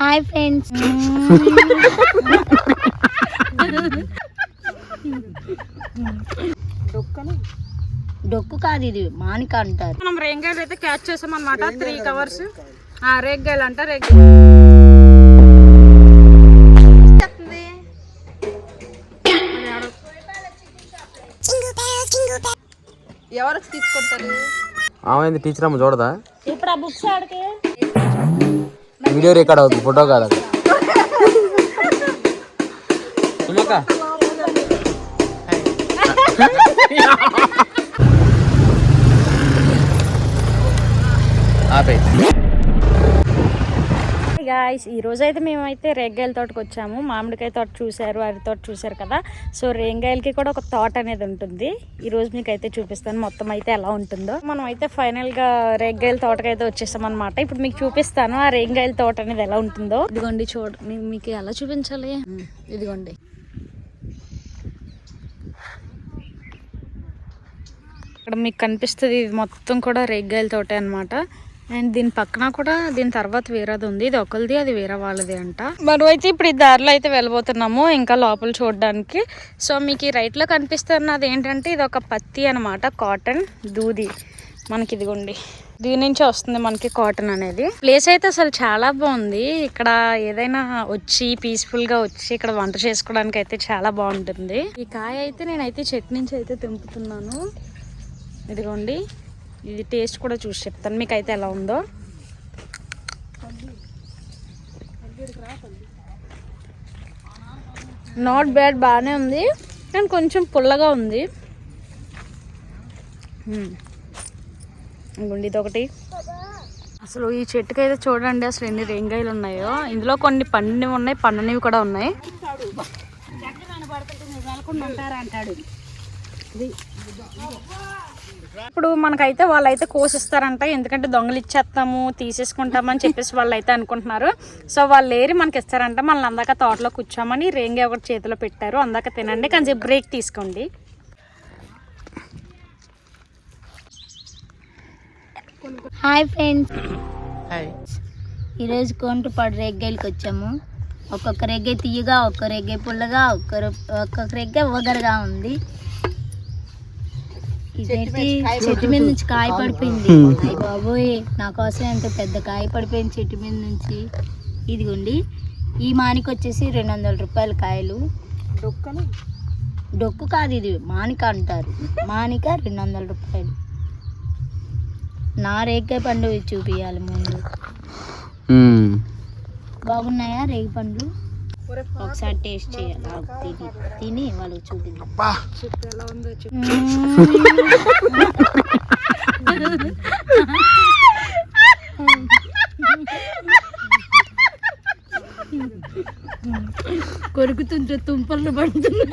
Hi friends. డొక్కు కాదు ఇది మానిక అంటారు. మనం రేంగాయలు అయితే క్యాచ్ చేసాం అనమాట త్రీ కవర్స్ రేగ్గాయలు అంట రేగ్ ఎవరు తీసుకుంటారు? ఆమె టీచర్ అమ్మ చూడదా? ఇప్పుడు ఆ బుక్స్ ఆడికి. व्हिडिओ रेकॉर्ड होतो फोटो का तुला का? आप గాయస్ ఈ రోజు అయితే మేమైతే రేగ్గాయల తోటకి వచ్చాము. మామిడికాయ తోట చూశారు అరి తోట చూశారు కదా. సో రేంగాయలకి కూడా ఒక తోట అనేది ఉంటుంది. ఈ రోజు మీకు అయితే చూపిస్తాను మొత్తం అయితే ఎలా ఉంటుందో. మనం అయితే ఫైనల్గా రేగ్గాయల తోటకి అయితే వచ్చేసాం అనమాట ఇప్పుడు మీకు చూపిస్తాను ఆ రేంగాయల తోట అనేది ఎలా ఉంటుందో. ఇదిగోండి చూడ మీకు ఎలా చూపించాలి? ఇదిగోండి. ఇక్కడ మీకు కనిపిస్తుంది ఇది మొత్తం కూడా రేగ్గాయల తోటే అనమాట అండ్ దీని పక్కన కూడా దీని తర్వాత వేరేది ఉంది. ఇది ఒకరిది అది వేరే వాళ్ళది అంట. మనం అయితే ఇప్పుడు ఈ దారిలో అయితే వెళ్ళబోతున్నాము ఇంకా లోపల చూడడానికి. సో మీకు ఈ రైట్లో కనిపిస్తున్నది ఏంటంటే ఇది ఒక పత్తి అనమాట కాటన్ దూది. మనకి ఇదిగోండి. దీని నుంచి వస్తుంది మనకి కాటన్ అనేది. ప్లేస్ అయితే అసలు చాలా బాగుంది. ఇక్కడ ఏదైనా వచ్చి పీస్ఫుల్గా వచ్చి ఇక్కడ వంట చేసుకోవడానికి అయితే చాలా బాగుంటుంది. ఈ కాయ అయితే నేనైతే చెట్టు నుంచి అయితే తెంపుతున్నాను. ఇదిగోండి. ఇది టేస్ట్ కూడా చూసి చెప్తాను. మీకు అయితే ఎలా ఉందో. నాట్ బ్యాడ్ బాగానే ఉంది. కానీ కొంచెం పుల్లగా ఉంది. Hmm. ఇది ఒకటి అసలు ఈ చెట్టుకి అయితే చూడండి అసలు ఎన్ని రేంగాయలు ఉన్నాయో. ఇందులో కొన్ని పండినవి ఉన్నాయి పండనివి కూడా ఉన్నాయి. ఇప్పుడు మనకైతే వాళ్ళైతే కోసిస్తారంట. ఎందుకంటే దొంగలు ఇచ్చేస్తాము తీసేసుకుంటామని చెప్పేసి వాళ్ళు అయితే అనుకుంటున్నారు. సో వాళ్ళు ఏరి మనకి ఇస్తారంట. మనల్ని అందాక తోటలో కూర్చోమని రేంగే ఒకటి చేతిలో పెట్టారు. అందాక తినండి. కొంచెం బ్రేక్ తీసుకోండి. Hi friends. ఈరోజు కోంటుపాడు రెగ్గాయలకి వచ్చాము. ఒక్కొక్క రెగ్గాయ తీయగా ఒక్క రెగ్గాయ పుల్లగా ఒక్క ఒక్కొక్క రెగ్గాయ ఒగరుగా ఉంది. ఇదేంటి? చెట్టు మీద నుంచి కాయ పడిపోయింది. అయ్య బాబోయ్ నా కోసం ఎంత పెద్ద కాయ పడిపోయింది చెట్టు మీద నుంచి. ఇదిగోండి ఈ మానికి వచ్చేసి రెండు వందల రూపాయల కాయలు. డొక్కలు డొక్కు కాదు ఇది మానిక అంటారు. మానిక రెండు వందల రూపాయలు. నా రేగాయ పండు చూపించాలి ముందు. బాగున్నాయా రేగి పండ్లు? ఒకసారి టేస్ట్ చేయాలి. తిని తిని వాళ్ళకి చూపిద్దాం కొరుకుతుంటే తుంపలు పడుతున్నాయి.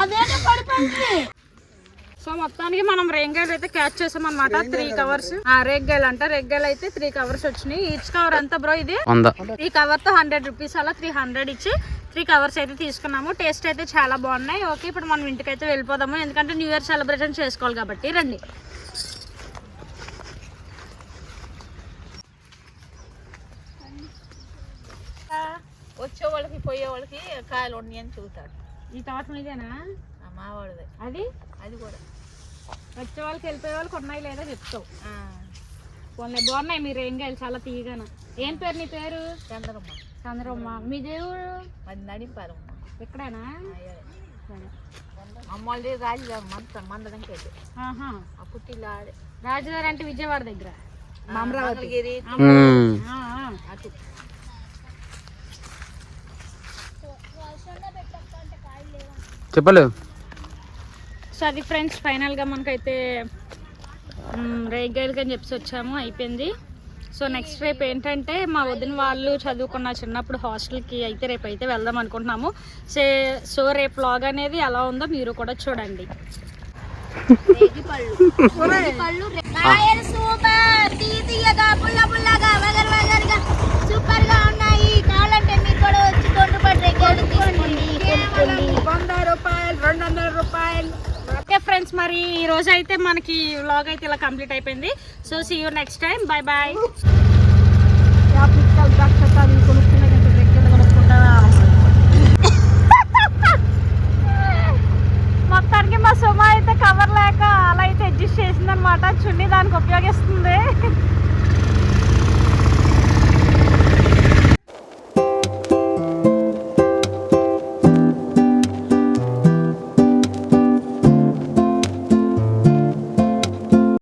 అదేంటో పడిపోయింది సో మొత్తానికి మనం రేంగాయలు అయితే క్యాచ్ చేసాం అనమాట త్రీ కవర్స్ రేగ్గాయలు అంట. రేగ్గాయలు అయితే త్రీ కవర్స్ వచ్చినాయి. ఈచ్ కవర్ ఎంత బ్రో ఇది? ఈ కవర్తో హండ్రెడ్ రూపీస్ అలా త్రీ హండ్రెడ్ ఇచ్చి త్రీ కవర్స్ అయితే తీసుకున్నాము. టేస్ట్ అయితే చాలా బాగున్నాయి. ఓకే ఇప్పుడు మనం ఇంటికి అయితే వెళ్ళిపోదాము. ఎందుకంటే న్యూ ఇయర్ సెలబ్రేషన్ చేసుకోవాలి కాబట్టి రండి. వచ్చే వాళ్ళకి పోయే వాళ్ళకి కాయలు ఉన్నాయని చూస్తాడు ఈ తోట మీదేనా? ఆ మావాడిదే. అది? అది కూడా. వచ్చే వాళ్ళకి వెళ్ళిపోయే వాళ్ళకి ఉన్నాయి లేదా చెప్తావు. పోన్లే బాగున్నాయి మీ రేంగాయలు చాలా తీయగాను. ఏం పేరు నీ పేరు? చంద్రమ్మ. చంద్రమ్మ. మీ దేవుడు? అది నడిపారమ్మ ఎక్కడేనా సరే. అమ్మోళ్ళది రాజుగారు మంత మందడానికి అయితే. ఆ పుట్టిల్లు ఆడే రాజుగారు అంటే విజయవాడ దగ్గర. ఆ. అటు. చెప్పలేవు సో అది ఫ్రెండ్స్ ఫైనల్గా మనకైతే రేగాయలకి అని చెప్పి వచ్చాము అయిపోయింది. సో నెక్స్ట్ రేపు ఏంటంటే మా వదిన వాళ్ళు చదువుకున్న చిన్నప్పుడు హాస్టల్కి అయితే రేపు అయితే వెళ్దాం అనుకుంటున్నాము. సే సో రేపు లాగ్ అనేది ఎలా ఉందో మీరు కూడా చూడండి. కాయలు సూపర్. తీయగా పుల్ల రోజు అయితే మనకి వ్లాగ్ అయితే ఇలా కంప్లీట్ అయిపోయింది. So see you next time bye bye మొత్తానికి మా సుమ అయితే కవర్ లేక అలా అయితే అడ్జస్ట్ చేసిందనమాట చున్నీ దానికి ఉపయోగిస్తుంది.